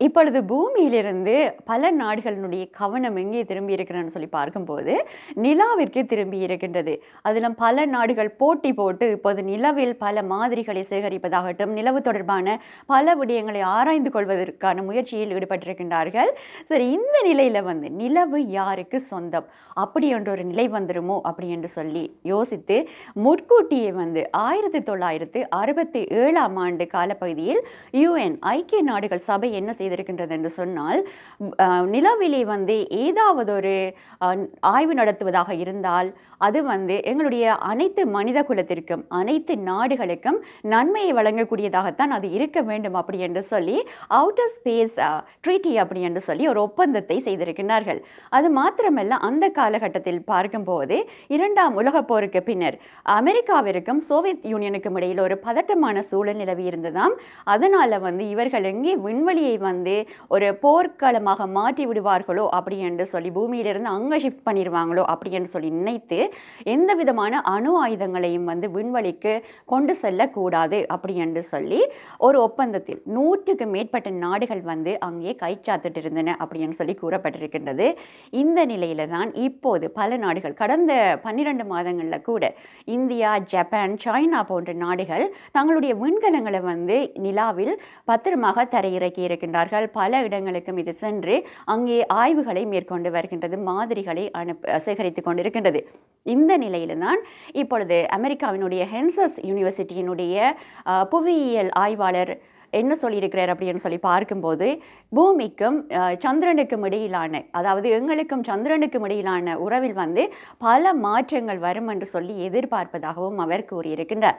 இப்பொழுது பூமியிலிருந்து பல நாடுகளினுடைய கவனம் எங்கே திரும்பி இருக்கிறன்னு சொல்லி பார்க்கும்போது நிலாவிற்கு திரும்பி இருக்கின்றது. அதிலும் பல நாடுகள் போட்டி போட்டு இப்போது நிலவில் பல மாதிரிகளை சேகரிப்பதாகட்டும் நிலவு தொடர்பான பல விடயங்களை ஆராய்ந்து கொள்வதற்கான முயற்சியில் ஈடுபட்டிருக்கின்றார்கள். சரி இந்த நிலையில வந்து நிலவு யாருக்கு சொந்தம்? அப்படி என்ற ஒரு நிலை வந்துருமோ அப்படி என்று சொல்லி யோசித்து முற்கூட்டியே வந்து ஆயிரத்தி தொள்ளாயிரத்து அறுபத்தி ஏழாம் ஆண்டு காலப்பகுதியில் யுஎன் ஐக்கிய நாடுகள் சபை என்ன செய்திருக்கின்றது என்று சொன்னால் அஹ், நிலவிலே வந்து ஏதாவது ஒரு ஆய்வு நடத்துவதாக இருந்தால் அது வந்து எங்களுடைய அனைத்து மனித குலத்திற்கும் அனைத்து நாடுகளுக்கும் நன்மையை வழங்கக்கூடியதாகத்தான் அது இருக்க வேண்டும் அப்படி என்று சொல்லி அவுட்டர் ஸ்பேஸ் ட்ரீட்டி அப்படி என்று சொல்லி ஒரு ஒப்பந்தத்தை செய்திருக்கிறார்கள் அது மாத்திரமல்ல அந்த காலகட்டத்தில் பார்க்கும்போது இரண்டாம் உலகப் போருக்கு பின்னர் அமெரிக்காவிற்கும் சோவியத் யூனியனுக்கும் இடையில் ஒரு பதட்டமான சூழல் நிலவி இருந்ததாம். அதனால் வந்து இவர்கள் எங்கே விண்வெளியை வந்து வந்து ஒரு போர்க்களமாக மாற்றி விடுவார்களோ அப்படி என்று சொல்லி பூமியிலிருந்து அங்கே ஷிஃப்ட் பண்ணிடுவாங்களோ அப்படி என்று சொல்லி நினைத்து எந்த விதமான அணு ஆயுதங்களையும் வந்து விண்வெளிக்கு கொண்டு செல்லக்கூடாது அப்படி என்று சொல்லி ஒரு ஒப்பந்தத்தில் நூற்றுக்கு மேற்பட்ட நாடுகள் வந்து அங்கே கைச்சாத்திட்டு இருந்தன அப்படின்னு சொல்லி கூறப்பட்டிருக்கின்றது. இந்த நிலையில தான் இப்போது பல நாடுகள் கடந்த பன்னிரண்டு மாதங்களில் கூட இந்தியா ஜப்பான் சைனா போன்ற நாடுகள் தங்களுடைய விண்கலங்களை வந்து நிலாவில் பத்திரமாக தரையிறக்கி இருக்கின்றார்கள் அவர்கள் பல இடங்களுக்கும் இது சென்று அங்கே ஆய்வுகளை மேற்கொண்டு வருகின்றது மாதிரிகளை அனுப்ப சேகரித்து கொண்டிருக்கின்றது. இந்த நிலையில தான் இப்பொழுது அமெரிக்காவினுடைய ஹென்சஸ் யூனிவர்சிட்டியினுடைய புவியியல் ஆய்வாளர் என்ன சொல்லியிருக்கிறார் அப்படின்னு சொல்லி பார்க்கும்போது பூமிக்கும் சந்திரனுக்கும் இடையிலான அதாவது எங்களுக்கும் சந்திரனுக்கும் இடையிலான உறவில் வந்து பல மாற்றங்கள் வரும் என்று சொல்லி எதிர்பார்ப்பதாகவும் அவர் கூறியிருக்கின்றார்.